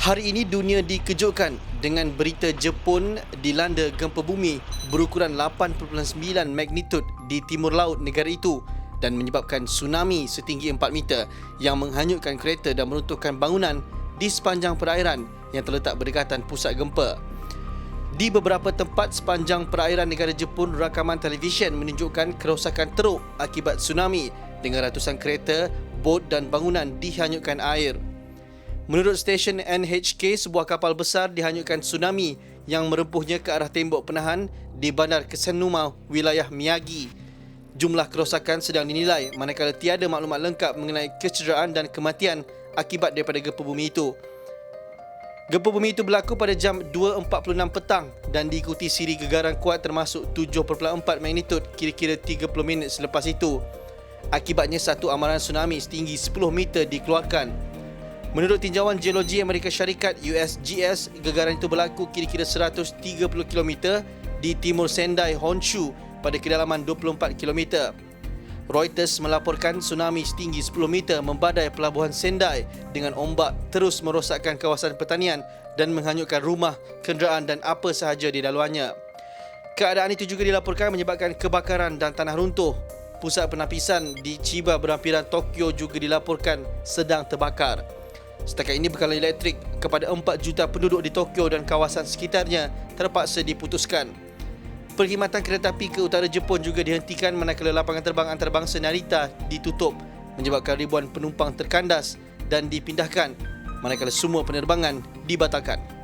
Hari ini dunia dikejutkan dengan berita Jepun dilanda gempa bumi berukuran 8.9 magnitud di timur laut negara itu dan menyebabkan tsunami setinggi 4 meter yang menghanyutkan kereta dan meruntuhkan bangunan di sepanjang perairan yang terletak berdekatan pusat gempa. Di beberapa tempat sepanjang perairan negara Jepun, rakaman televisyen menunjukkan kerosakan teruk akibat tsunami dengan ratusan kereta, bot dan bangunan dihanyutkan air. Menurut stesen NHK, sebuah kapal besar dihanyutkan tsunami yang merempuhnya ke arah tembok penahan di Bandar Kesenuma, wilayah Miyagi. Jumlah kerosakan sedang dinilai manakala tiada maklumat lengkap mengenai kecederaan dan kematian akibat daripada gempa bumi itu. Gempa bumi itu berlaku pada jam 2.46 petang dan diikuti siri gegaran kuat termasuk 7.4 magnitud kira-kira 30 minit selepas itu. Akibatnya satu amaran tsunami setinggi 10 meter dikeluarkan. Menurut tinjauan geologi Amerika Syarikat USGS, gegaran itu berlaku kira-kira 130 km di timur Sendai, Honshu pada kedalaman 24 km. Reuters melaporkan tsunami setinggi 10 meter membadai pelabuhan Sendai dengan ombak terus merosakkan kawasan pertanian dan menghanyutkan rumah, kenderaan dan apa sahaja di dalamnya. Keadaan itu juga dilaporkan menyebabkan kebakaran dan tanah runtuh. Pusat penapisan di Chiba berampiran Tokyo juga dilaporkan sedang terbakar. Setakat ini bekalan elektrik kepada 4 juta penduduk di Tokyo dan kawasan sekitarnya terpaksa diputuskan perkhidmatan kereta api ke utara Jepun juga dihentikan manakala lapangan terbang antarabangsa Narita ditutup menyebabkan ribuan penumpang terkandas dan dipindahkan manakala semua penerbangan dibatalkan.